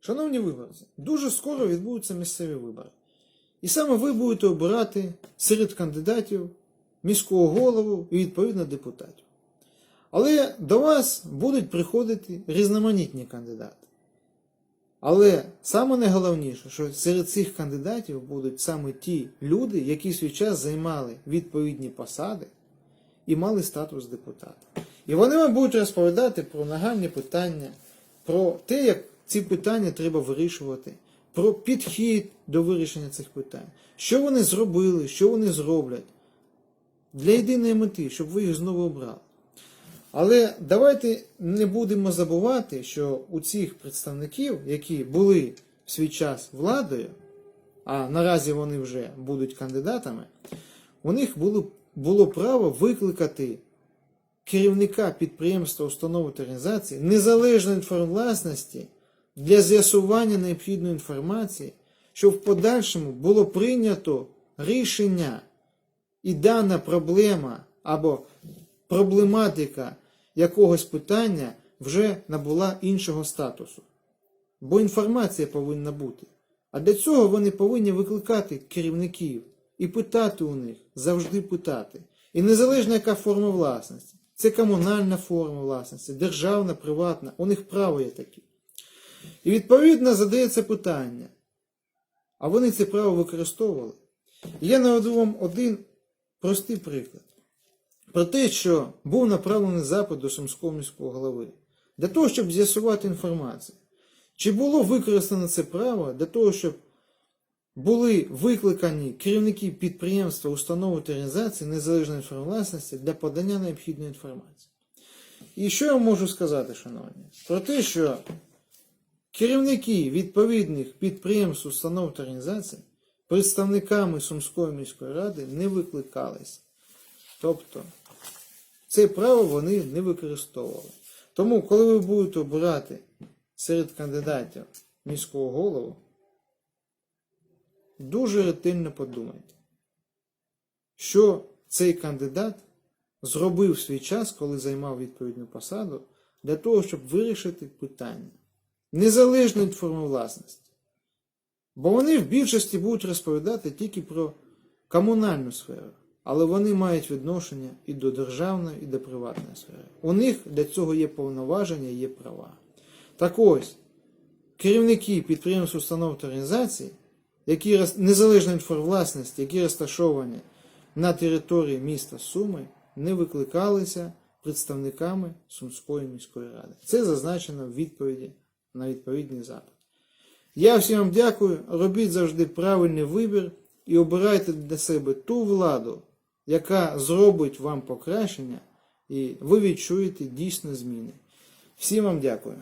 Шановні виборці, дуже скоро відбудуться місцеві вибори. І саме ви будете обирати серед кандидатів міського голову і відповідно депутатів. Але до вас будуть приходити різноманітні кандидати. Але саме найголовніше, що серед цих кандидатів будуть саме ті люди, які свій час займали відповідні посади і мали статус депутата. І вони вам будуть розповідати про нагальні питання, про те, як ці питання треба вирішувати, про підхід до вирішення цих питань, що вони зробили, що вони зроблять? Для єдиної мети, щоб ви їх знову обрали. Але давайте не будемо забувати, що у цих представників, які були в свій час владою, а наразі вони вже будуть кандидатами, у них було, було право викликати керівника підприємства, установи та організації незалежної інформвласності для з'ясування необхідної інформації, щоб в подальшому було прийнято рішення і дана проблема або проблематика якогось питання вже набула іншого статусу. Бо інформація повинна бути. А для цього вони повинні викликати керівників і питати у них, завжди питати. І незалежно яка форма власності. Це комунальна форма власності, державна, приватна, у них право є такі. І відповідно задається питання. А вони це право використовували. І я наведу вам один простий приклад. Про те, що був направлений запит до Сумського міського голови для того, щоб з'ясувати інформацію. Чи було використано це право для того, щоб були викликані керівники підприємства, установи та організації незалежної інформвласності для подання необхідної інформації? І що я можу сказати, шановні? Про те, що керівники відповідних підприємств, установ та організацій представниками Сумської міської ради не викликалися. Тобто, це право вони не використовували. Тому, коли ви будете обирати серед кандидатів міського голову, дуже ретельно подумайте, що цей кандидат зробив свій час, коли займав відповідну посаду, для того, щоб вирішити питання незалежно від власності. Бо вони в більшості будуть розповідати тільки про комунальну сферу, але вони мають відношення і до державної, і до приватної сфери. У них для цього є повноваження, є права. Так ось, керівники підприємств, установ та організацій, які незалежно від власності, які розташовані на території міста Суми, не викликалися представниками Сумської міської ради. Це зазначено в відповіді на відповідний запит. Я всім вам дякую. Робіть завжди правильний вибір і обирайте для себе ту владу, яка зробить вам покращення, і ви відчуєте дійсно зміни. Всім вам дякую.